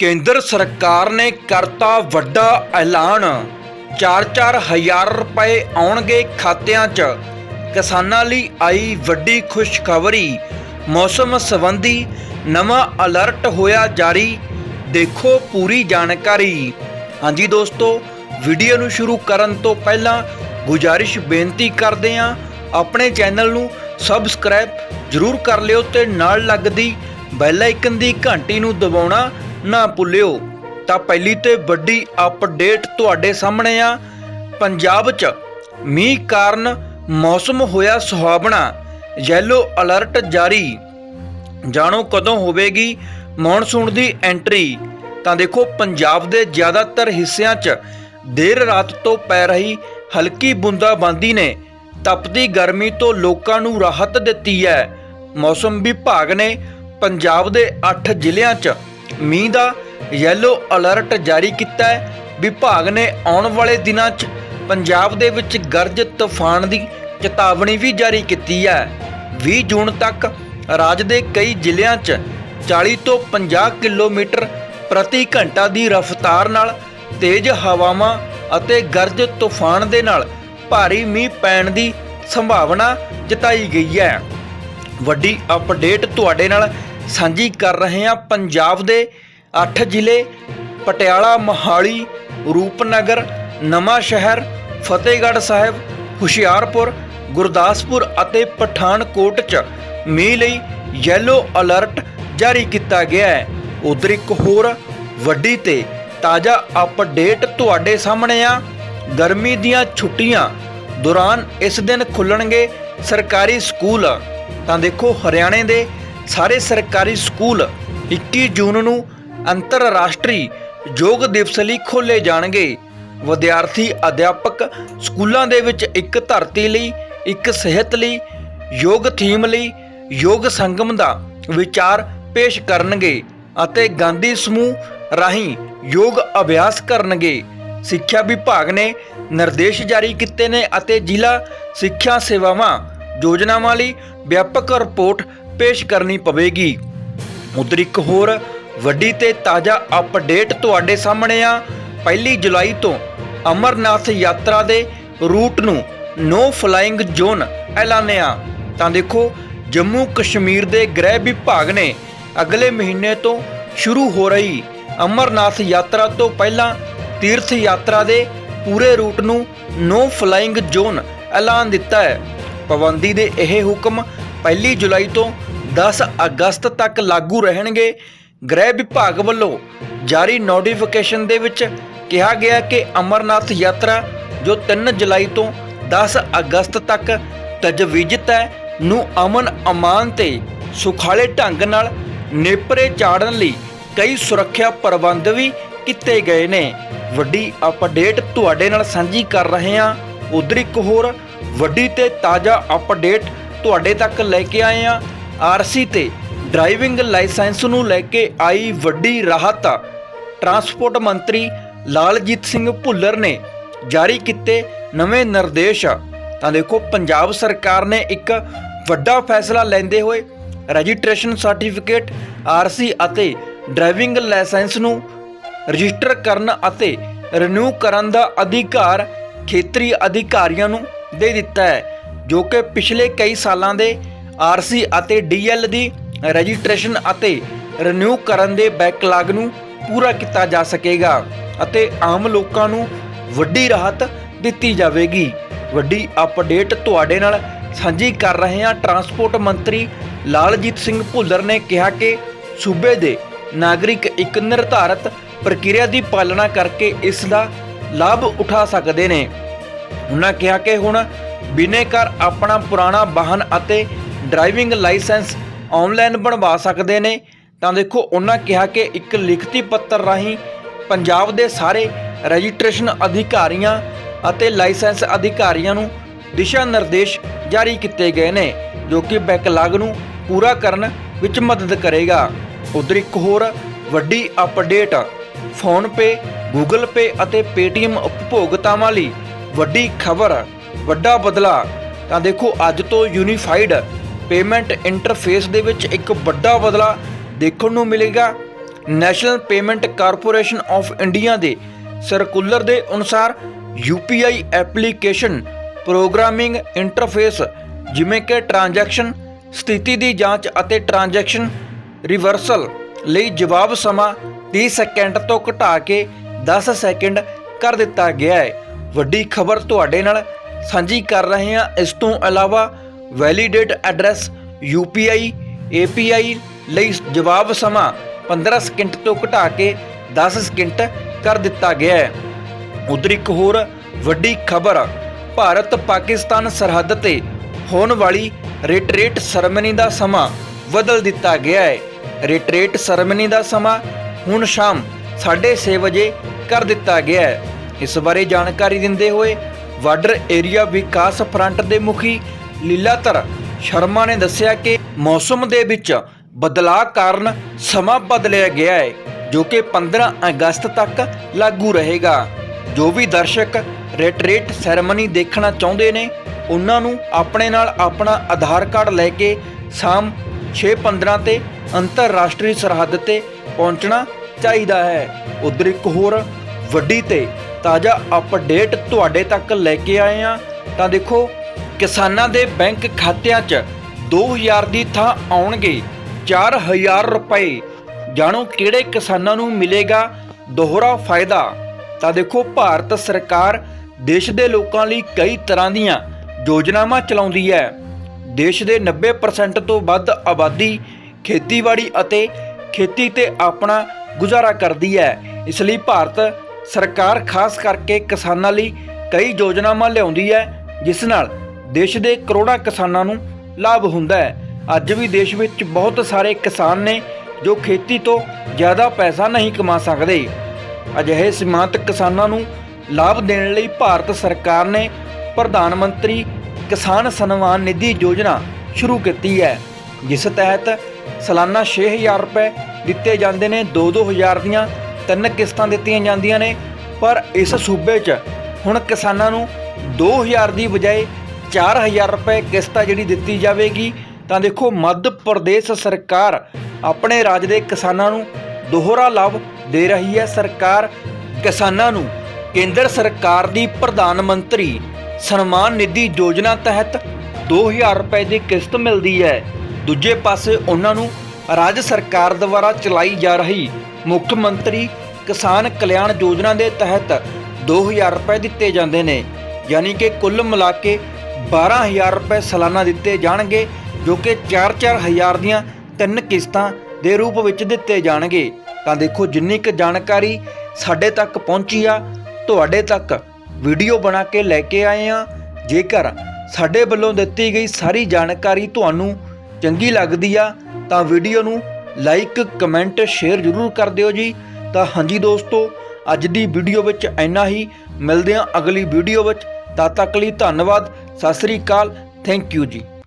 ਕੇਂਦਰ ਸਰਕਾਰ ਨੇ ਕਰਤਾ ਵੱਡਾ ਐਲਾਨ। 4-4 ਹਜ਼ਾਰ ਰੁਪਏ ਆਉਣਗੇ ਖਾਤਿਆਂ 'ਚ। ਕਿਸਾਨਾਂ ਲਈ ਆਈ ਵੱਡੀ ਖੁਸ਼ਖਬਰੀ। ਮੌਸਮ ਸੰਬੰਧੀ ਨਵਾਂ ਅਲਰਟ ਹੋਇਆ ਜਾਰੀ। ਦੇਖੋ ਪੂਰੀ ਜਾਣਕਾਰੀ। ਹਾਂਜੀ ਦੋਸਤੋ, ਵੀਡੀਓ ਨੂੰ ਸ਼ੁਰੂ ਕਰਨ ਤੋਂ ਪਹਿਲਾਂ ਗੁਜਾਰਿਸ਼ ਬੇਨਤੀ ਕਰਦੇ ਹਾਂ, ਆਪਣੇ ਚੈਨਲ ਨੂੰ ਸਬਸਕ੍ਰਾਈਬ ਜਰੂਰ ਕਰ ਲਿਓ ਤੇ ਨਾਲ ਲੱਗਦੀ ਬੈਲ ਆਈਕਨ ਦੀ ਘੰਟੀ ਨੂੰ ਦਬਾਉਣਾ ਨਾ ਭੁੱਲਿਓ, ਤਾਂ ਪਹਿਲੀ ਤੇ ਵੱਡੀ ਅਪਡੇਟ ਤੁਹਾਡੇ ਸਾਹਮਣੇ ਆ। ਪੰਜਾਬ 'ਚ ਮੀਂਹ ਕਾਰਨ ਮੌਸਮ ਹੋਇਆ ਸੁਹਾਵਣਾ ਯੈਲੋ ਅਲਰਟ ਜਾਰੀ। ਜਾਣੋ ਕਦੋਂ ਹੋਵੇਗੀ ਮੌਨਸੂਨ ਦੀ ਐਂਟਰੀ ਤਾਂ ਦੇਖੋ, ਪੰਜਾਬ ਦੇ ਜ਼ਿਆਦਾਤਰ ਹਿੱਸਿਆਂ 'ਚ ਦੇਰ ਰਾਤ ਤੋਂ ਪੈ ਰਹੀ ਹਲਕੀ ਬੂੰਦਾਬਾਂਦੀ ਨੇ ਤਪਦੀ ਗਰਮੀ ਤੋਂ ਲੋਕਾਂ ਨੂੰ ਰਾਹਤ ਦਿੱਤੀ ਹੈ। ਮੌਸਮ ਵਿਭਾਗ ਨੇ ਪੰਜਾਬ ਦੇ 8 ਜ਼ਿਲ੍ਹਿਆਂ 'ਚ ਮੀਂਹ ਦਾ ਯੈਲੋ ਅਲਰਟ ਜਾਰੀ ਕੀਤਾ ਹੈ। ਵਿਭਾਗ ਨੇ ਆਉਣ ਵਾਲੇ ਦਿਨਾਂ 'ਚ ਪੰਜਾਬ ਦੇ ਵਿੱਚ ਗਰਜ ਤੂਫਾਨ ਦੀ ਚੇਤਾਵਨੀ ਵੀ ਜਾਰੀ ਕੀਤੀ ਹੈ। 20 ਜੂਨ ਤੱਕ ਰਾਜ ਦੇ ਕਈ ਜ਼ਿਲ੍ਹਿਆਂ 'ਚ 40 ਤੋਂ 50 ਕਿਲੋਮੀਟਰ ਪ੍ਰਤੀ ਘੰਟਾ ਦੀ ਰਫ਼ਤਾਰ ਨਾਲ ਤੇਜ਼ ਹਵਾਵਾਂ ਅਤੇ ਗਰਜ ਤੂਫਾਨ ਦੇ ਨਾਲ ਭਾਰੀ ਮੀਂਹ ਪੈਣ ਦੀ ਸੰਭਾਵਨਾ ਜਤਾਈ ਗਈ ਹੈ। ਵੱਡੀ ਅਪਡੇਟ ਤੁਹਾਡੇ ਨਾਲ ਸਾਂਝੀ ਕਰ ਰਹੇ ਹਾਂ ਪੰਜਾਬ ਦੇ 8 ਜ਼ਿਲ੍ਹੇ, ਪਟਿਆਲਾ, ਮੋਹਾਲੀ, ਰੂਪਨਗਰ, ਨਵਾਂ ਸ਼ਹਿਰ, ਫਤਿਹਗੜ੍ਹ ਸਾਹਿਬ, ਹੁਸ਼ਿਆਰਪੁਰ, ਗੁਰਦਾਸਪੁਰ ਅਤੇ ਪਠਾਨਕੋਟ 'ਚ ਮੀਂਹ ਲਈ ਯੈਲੋ ਅਲਰਟ ਜਾਰੀ ਕੀਤਾ ਗਿਆ ਹੈ। ਉਧਰ ਇੱਕ ਹੋਰ ਵੱਡੀ ਤੇ ਤਾਜ਼ਾ ਅਪਡੇਟ ਤੁਹਾਡੇ ਸਾਹਮਣੇ ਆ। ਗਰਮੀ ਦੀਆਂ ਛੁੱਟੀਆਂ ਦੌਰਾਨ ਇਸ ਦਿਨ ਖੁੱਲਣਗੇ ਸਰਕਾਰੀ ਸਕੂਲ। ਤਾਂ ਦੇਖੋ ਹਰਿਆਣੇ ਦੇ ਸਾਰੇ ਸਰਕਾਰੀ ਸਕੂਲ 21 ਜੂਨ ਨੂੰ ਅੰਤਰਰਾਸ਼ਟਰੀ ਯੋਗ ਦਿਵਸ ਲਈ ਖੋਲੇ ਜਾਣਗੇ। ਵਿਦਿਆਰਥੀ ਅਧਿਆਪਕ ਸਕੂਲਾਂ ਦੇ ਵਿੱਚ ਇੱਕ ਧਰਤੀ ਲਈ, ਇੱਕ ਸਿਹਤ ਲਈ, ਯੋਗ ਥੀਮ ਲਈ, ਯੋਗ ਸੰਗਮ ਦਾ ਵਿਚਾਰ ਪੇਸ਼ ਕਰਨਗੇ ਅਤੇ ਗਾਂਧੀ ਸਮੂਹ ਰਾਹੀਂ ਯੋਗ ਅਭਿਆਸ ਕਰਨਗੇ। ਸਿੱਖਿਆ ਵਿਭਾਗ ਨੇ ਨਿਰਦੇਸ਼ ਜਾਰੀ ਕੀਤੇ ਨੇ ਅਤੇ ਜ਼ਿਲ੍ਹਾ ਸਿੱਖਿਆ ਸੇਵਾਵਾਂ ਯੋਜਨਾਵਾਂ ਲਈ ਵਿਆਪਕ ਰਿਪੋਰਟ ਪੇਸ਼ ਕਰਨੀ ਪਵੇਗੀ। ਉਧਰ ਇੱਕ ਹੋਰ, ਵੱਡੀ ਤੇ ਤਾਜ਼ਾ ਅਪਡੇਟ ਤੁਹਾਡੇ ਸਾਹਮਣੇ ਆ। ਪਹਿਲੀ ਜੁਲਾਈ ਤੋਂ ਅਮਰਨਾਥ ਯਾਤਰਾ ਦੇ ਰੂਟ ਨੂੰ ਨੋ ਫਲਾਈਂਗ ਜ਼ੋਨ ਐਲਾਨਿਆ। ਤਾਂ ਦੇਖੋ, ਜੰਮੂ ਕਸ਼ਮੀਰ ਦੇ ਗ੍ਰਹਿ ਵਿਭਾਗ ਨੇ ਅਗਲੇ ਮਹੀਨੇ ਤੋਂ ਸ਼ੁਰੂ ਹੋ ਰਹੀ ਅਮਰਨਾਥ ਯਾਤਰਾ ਤੋਂ ਪਹਿਲਾਂ ਤੀਰਥ ਯਾਤਰਾ ਦੇ ਪੂਰੇ ਰੂਟ ਨੂੰ ਨੋ ਫਲਾਈਂਗ ਜ਼ੋਨ ਐਲਾਨ ਦਿੱਤਾ ਹੈ। ਪਾਬੰਦੀ ਦੇ ਇਹ ਹੁਕਮ 1 ਜੁਲਾਈ ਤੋਂ 10 ਅਗਸਤ ਤੱਕ ਲਾਗੂ ਰਹਿਣਗੇ। ਗ੍ਰਹਿ ਵਿਭਾਗ ਵੱਲੋਂ ਜਾਰੀ ਨੋਟੀਫਿਕੇਸ਼ਨ ਦੇ ਵਿੱਚ ਕਿਹਾ ਗਿਆ ਕਿ ਅਮਰਨਾਥ ਯਾਤਰਾ, ਜੋ 3 ਜੁਲਾਈ ਤੋਂ 10 ਅਗਸਤ ਤੱਕ ਤਜਵੀਜ਼ਤ ਹੈ, ਨੂੰ ਅਮਨ ਅਮਾਨ ਤੇ ਸੁਖਾਲੇ ਢੰਗ ਨਾਲ ਨੇਪਰੇ ਚਾੜਨ ਲਈ ਕਈ ਸੁਰੱਖਿਆ ਪ੍ਰਬੰਧ ਵੀ ਕੀਤੇ ਗਏ ਨੇ। ਵੱਡੀ ਅਪਡੇਟ ਤੁਹਾਡੇ ਨਾਲ ਸਾਂਝੀ ਕਰ ਰਹੇ ਹਾਂ। ਉਧਰ ਇੱਕ ਹੋਰ ਵੱਡੀ ਤੇ ਤਾਜ਼ਾ ਅਪਡੇਟ ਤੁਹਾਡੇ ਤੱਕ ਲੈ ਕੇ ਆਏ ਹਾਂ। ਆਰਸੀ ਤੇ ਡਰਾਈਵਿੰਗ ਲਾਇਸੈਂਸ ਨੂੰ ਲੈ ਕੇ ਆਈ ਵੱਡੀ ਰਾਹਤ ਟਰਾਂਸਪੋਰਟ ਮੰਤਰੀ ਲਾਲਜੀਤ ਸਿੰਘ ਭੁੱਲਰ ਨੇ ਜਾਰੀ ਕੀਤੇ ਨਵੇਂ ਨਿਰਦੇਸ਼। ਤਾਂ ਦੇਖੋ, ਪੰਜਾਬ ਸਰਕਾਰ ਨੇ ਇੱਕ ਵੱਡਾ ਫੈਸਲਾ ਲੈਂਦੇ ਹੋਏ ਰਜਿਸਟ੍ਰੇਸ਼ਨ ਸਰਟੀਫਿਕੇਟ ਆਰਸੀ ਅਤੇ ਡਰਾਈਵਿੰਗ ਲਾਇਸੈਂਸ ਨੂੰ ਰਜਿਸਟਰ ਕਰਨ ਅਤੇ ਰੀਨਿਊ ਕਰਨ ਦਾ ਅਧਿਕਾਰ ਖੇਤਰੀ ਅਧਿਕਾਰੀਆਂ ਨੂੰ ਦੇ ਦਿੱਤਾ ਹੈ, ਜੋ ਕਿ ਪਿਛਲੇ ਕਈ ਸਾਲਾਂ ਦੇ ਆਰਸੀ ਅਤੇ ਡੀਐਲ ਦੀ ਰਜਿਸਟ੍ਰੇਸ਼ਨ ਅਤੇ ਰੀਨਿਊ ਕਰਨ ਦੇ ਬੈਕਲਾਗ ਨੂੰ ਪੂਰਾ ਕੀਤਾ ਜਾ ਸਕੇਗਾ ਅਤੇ ਆਮ ਲੋਕਾਂ ਨੂੰ ਵੱਡੀ ਰਾਹਤ ਦਿੱਤੀ ਜਾਵੇਗੀ। ਵੱਡੀ ਅਪਡੇਟ ਤੁਹਾਡੇ ਨਾਲ ਸਾਂਝੀ ਕਰ ਰਹੇ ਹਾਂ। ਟਰਾਂਸਪੋਰਟ ਮੰਤਰੀ ਲਾਲਜੀਤ ਸਿੰਘ ਭੁੱਲਰ ਨੇ ਕਿਹਾ ਕਿ ਸੂਬੇ ਦੇ ਨਾਗਰਿਕ ਇੱਕ ਨਿਰਧਾਰਤ ਪ੍ਰਕਿਰਿਆ ਦੀ ਪਾਲਣਾ ਕਰਕੇ ਇਸ ਦਾ ਲਾਭ ਉਠਾ ਸਕਦੇ ਨੇ। ਉਹਨਾਂ ਕਿਹਾ ਕਿ ਹੁਣ ਬਿਨੇਕਾਰ ਆਪਣਾ ਪੁਰਾਣਾ ਵਾਹਨ ਅਤੇ ਡਰਾਈਵਿੰਗ ਲਾਇਸੈਂਸ ਆਨਲਾਈਨ ਬਣਵਾ ਸਕਦੇ ਨੇ। ਤਾਂ ਦੇਖੋ, ਉਹਨਾਂ ਕਿਹਾ ਕਿ ਇੱਕ ਲਿਖਤੀ ਪੱਤਰ ਰਾਹੀਂ ਪੰਜਾਬ ਦੇ ਸਾਰੇ ਰਜਿਸਟ੍ਰੇਸ਼ਨ ਅਧਿਕਾਰੀਆਂ ਅਤੇ ਲਾਇਸੈਂਸ ਅਧਿਕਾਰੀਆਂ ਨੂੰ ਦਿਸ਼ਾ ਨਿਰਦੇਸ਼ ਜਾਰੀ ਕੀਤੇ ਗਏ ਨੇ, ਜੋ ਕਿ ਬੈਕਲਾਗ ਨੂੰ ਪੂਰਾ ਕਰਨ ਵਿੱਚ ਮਦਦ ਕਰੇਗਾ। ਉਧਰ ਇੱਕ ਹੋਰ ਵੱਡੀ ਅਪਡੇਟ ਫੋਨਪੇ ਗੂਗਲ ਪੇ ਅਤੇ ਪੇਟੀਐਮ ਉਪਭੋਗਤਾਵਾਂ ਲਈ ਵੱਡੀ ਖਬਰ, ਵੱਡਾ ਬਦਲਾ ਤਾਂ ਦੇਖੋ, ਅੱਜ ਤੋਂ ਯੂਨੀਫਾਈਡ ਪੇਮੈਂਟ ਇੰਟਰਫੇਸ ਦੇ ਵਿੱਚ ਇੱਕ ਵੱਡਾ ਬਦਲਾ ਦੇਖਣ ਨੂੰ ਮਿਲੇਗਾ। National payment corporation of India ਦੇ ਸਰਕੂਲਰ ਦੇ ਅਨੁਸਾਰ UPI ਐਪਲੀਕੇਸ਼ਨ ਪ੍ਰੋਗਰਾਮਿੰਗ ਇੰਟਰਫੇਸ, ਜਿਵੇਂ ਕਿ ਟ੍ਰਾਂਜੈਕਸ਼ਨ, ਸਥਿਤੀ ਦੀ ਜਾਂਚ ਅਤੇ ਟ੍ਰਾਂਜੈਕਸ਼ਨ ਰਿਵਰਸਲ ਲਈ ਜਵਾਬ ਸਮਾਂ 30 ਸੈਕਿੰਡ ਤੋਂ ਘਟਾ ਕੇ 10 ਸੈਕਿੰਡ ਕਰ ਦਿੱਤਾ ਗਿਆ ਹੈ। ਵੱਡੀ ਖਬਰ ਤੁਹਾਡੇ ਨਾਲ ਸਾਂਝੀ ਕਰ ਰਹੇ ਹਾਂ। ਇਸ ਤੋਂ ਇਲਾਵਾ ਵੈਲੀਡੇਟ ਐਡਰੈਸ UPI API ਲਈ ਜਵਾਬ ਸਮਾਂ 15 ਸਕਿੰਟ ਤੋਂ ਘਟਾ ਕੇ 10 ਸਕਿੰਟ ਕਰ ਦਿੱਤਾ ਗਿਆ ਹੈ। ਉਧਰ ਇੱਕ ਹੋਰ ਵੱਡੀ ਖਬਰ, ਭਾਰਤ ਪਾਕਿਸਤਾਨ ਸਰਹੱਦ ਤੇ ਹੋਣ ਵਾਲੀ ਰਿਟਰੀਟ ਸਰਮਨੀ ਦਾ ਸਮਾਂ ਬਦਲ ਦਿੱਤਾ ਗਿਆ ਹੈ। ਰਿਟਰੀਟ ਸਰਮਨੀ ਦਾ ਸਮਾਂ ਹੁਣ ਸ਼ਾਮ 6:30 ਵਜੇ ਕਰ ਦਿੱਤਾ ਗਿਆ ਹੈ। ਇਸ ਬਾਰੇ ਜਾਣਕਾਰੀ ਦਿੰਦੇ ਹੋਏ ਵਾਰਡਰ ਏਰੀਆ ਵਿਕਾਸ ਫਰੰਟ ਦੇ ਮੁਖੀ ਲੀਲਾਧਰ ਸ਼ਰਮਾ ਨੇ ਦੱਸਿਆ ਕਿ ਮੌਸਮ ਦੇ ਵਿੱਚ ਬਦਲਾਅ ਕਾਰਨ ਸਮਾਂ ਬਦਲਿਆ ਗਿਆ ਹੈ, ਜੋ ਕਿ 15 ਅਗਸਤ ਤੱਕ ਲਾਗੂ ਰਹੇਗਾ। ਜੋ ਵੀ ਦਰਸ਼ਕ ਰਿਟਰੀਟ ਸੈਰੇਮਨੀ ਦੇਖਣਾ ਚਾਹੁੰਦੇ ਨੇ, ਉਹਨਾਂ ਨੂੰ ਆਪਣੇ ਨਾਲ ਆਪਣਾ ਆਧਾਰ ਕਾਰਡ ਲੈ ਕੇ ਸ਼ਾਮ 6:15 ਤੇ ਅੰਤਰਰਾਸ਼ਟਰੀ ਸਰਹੱਦ ਤੇ ਪਹੁੰਚਣਾ ਚਾਹੀਦਾ ਹੈ। ਉਧਰ ਇੱਕ ਹੋਰ ਵੱਡੀ ਤੇ ਤਾਜ਼ਾ ਅਪਡੇਟ ਤੁਹਾਡੇ ਤੱਕ ਲੈ ਕੇ ਆਏ ਆ ਤਾਂ ਦੇਖੋ ਕਿਸਾਨਾਂ ਦੇ ਬੈਂਕ ਖਾਤਿਆਂ 'ਚ 2000 ਦੀ ਥਾਂ ਆਉਣਗੇ 4000 ਰੁਪਏ। ਜਾਣੋ ਕਿਹੜੇ ਕਿਸਾਨਾਂ ਨੂੰ ਮਿਲੇਗਾ ਦੋਹਰਾ ਫਾਇਦਾ। ਤਾਂ ਦੇਖੋ, ਭਾਰਤ ਸਰਕਾਰ ਦੇਸ਼ ਦੇ ਲੋਕਾਂ ਲਈ ਕਈ ਤਰ੍ਹਾਂ ਦੀਆਂ ਯੋਜਨਾਵਾਂ ਚਲਾਉਂਦੀ ਹੈ। ਦੇਸ਼ ਦੇ 90% ਤੋਂ ਵੱਧ ਆਬਾਦੀ ਖੇਤੀਬਾੜੀ ਅਤੇ ਖੇਤੀ ਤੇ ਆਪਣਾ ਗੁਜ਼ਾਰਾ ਕਰਦੀ ਹੈ। ਇਸ ਲਈ ਭਾਰਤ ਸਰਕਾਰ ਖਾਸ ਕਰਕੇ ਕਿਸਾਨਾਂ ਲਈ ਕਈ ਯੋਜਨਾਵਾਂ ਲਿਆਉਂਦੀ ਹੈ, ਜਿਸ ਨਾਲ ਦੇਸ਼ ਦੇ ਕਰੋੜਾਂ ਕਿਸਾਨਾਂ ਨੂੰ ਲਾਭ ਹੁੰਦਾ ਹੈ। ਅੱਜ ਵੀ ਦੇਸ਼ ਵਿੱਚ ਬਹੁਤ ਸਾਰੇ ਕਿਸਾਨ ਨੇ ਜੋ ਖੇਤੀ ਤੋਂ ਜ਼ਿਆਦਾ ਪੈਸਾ ਨਹੀਂ ਕਮਾ ਸਕਦੇ। ਅਜਿਹੇ ਸੀਮਾਂਤ ਕਿਸਾਨਾਂ ਨੂੰ ਲਾਭ ਦੇਣ ਲਈ ਭਾਰਤ ਸਰਕਾਰ ਨੇ ਪ੍ਰਧਾਨ ਮੰਤਰੀ ਕਿਸਾਨ ਸਨਮਾਨ ਨਿਧੀ ਯੋਜਨਾ ਸ਼ੁਰੂ ਕੀਤੀ ਹੈ, ਜਿਸ ਤਹਿਤ ਸਾਲਾਨਾ 6000 ਰੁਪਏ ਦਿੱਤੇ ਜਾਂਦੇ ਨੇ। 2-2000 ਦੀਆਂ ਤਿੰਨ ਕਿਸ਼ਤਾਂ ਦਿੱਤੀਆਂ ਜਾਂਦੀਆਂ ਨੇ, ਪਰ ਇਸ ਸੂਬੇ 'ਚ ਹੁਣ ਕਿਸਾਨਾਂ ਨੂੰ 2000 ਦੀ ਬਜਾਏ 4000 ਰੁਪਏ ਕਿਸ਼ਤ ਆ ਜਿਹੜੀ ਦਿੱਤੀ ਜਾਵੇਗੀ, ਤਾਂ ਦੇਖੋ ਮੱਧ ਪ੍ਰਦੇਸ਼ ਸਰਕਾਰ ਆਪਣੇ ਰਾਜ ਦੇ ਕਿਸਾਨਾਂ ਨੂੰ ਦੋਹਰਾ ਲਾਭ ਦੇ ਰਹੀ ਹੈ। ਸਰਕਾਰ ਕਿਸਾਨਾਂ ਨੂੰ ਕੇਂਦਰ ਸਰਕਾਰ ਦੀ ਪ੍ਰਧਾਨ ਮੰਤਰੀ ਸਨਮਾਨ ਨਿਧੀ ਯੋਜਨਾ ਤਹਿਤ 2000 ਰੁਪਏ ਦੀ ਕਿਸ਼ਤ ਮਿਲਦੀ ਹੈ। ਦੂਜੇ ਪਾਸੇ ਉਹਨਾਂ ਨੂੰ ਰਾਜ ਸਰਕਾਰ ਦੁਆਰਾ ਚਲਾਈ ਜਾ ਰਹੀ ਮੁੱਖ ਮੰਤਰੀ ਕਿਸਾਨ ਕਲਿਆਣ ਯੋਜਨਾ ਦੇ ਤਹਿਤ 2000 ਰੁਪਏ ਦਿੱਤੇ ਜਾਂਦੇ ਨੇ। ਯਾਨੀ ਕਿ ਕੁੱਲ ਮਿਲਾ ਕੇ 12000 ਰੁਪਏ ਸਾਲਾਨਾ ਦਿੱਤੇ ਜਾਣਗੇ, ਜੋ ਕਿ 4-4 ਹਜ਼ਾਰ ਦੀਆਂ ਤਿੰਨ ਕਿਸ਼ਤਾਂ ਦੇ ਰੂਪ ਵਿੱਚ ਦਿੱਤੇ ਜਾਣਗੇ। ਤਾਂ ਦੇਖੋ, ਜਿੰਨੀ ਕੁ ਜਾਣਕਾਰੀ ਸਾਡੇ ਤੱਕ ਪਹੁੰਚੀ ਆ, ਤੁਹਾਡੇ ਤੱਕ ਵੀਡੀਓ ਬਣਾ ਕੇ ਲੈ ਕੇ ਆਏ ਆ। ਜੇਕਰ ਸਾਡੇ ਵੱਲੋਂ ਦਿੱਤੀ ਗਈ ਸਾਰੀ ਜਾਣਕਾਰੀ ਤੁਹਾਨੂੰ ਚੰਗੀ ਲੱਗਦੀ ਆ, ਤਾਂ ਵੀਡੀਓ ਨੂੰ ਲਾਈਕ, ਕਮੈਂਟ, ਸ਼ੇਅਰ ਜ਼ਰੂਰ ਕਰ ਦਿਓ ਜੀ। ਤਾਂ ਹਾਂਜੀ ਦੋਸਤੋ, ਅੱਜ ਦੀ ਵੀਡੀਓ ਵਿੱਚ ਇੰਨਾ ਹੀ। ਮਿਲਦੇ ਹਾਂ ਅਗਲੀ ਵੀਡੀਓ ਵਿੱਚ। ਤਦ ਤੱਕ ਲਈ ਧੰਨਵਾਦ। ਸਤਿ ਸ੍ਰੀ ਅਕਾਲ ਥੈਂਕ ਯੂ ਜੀ।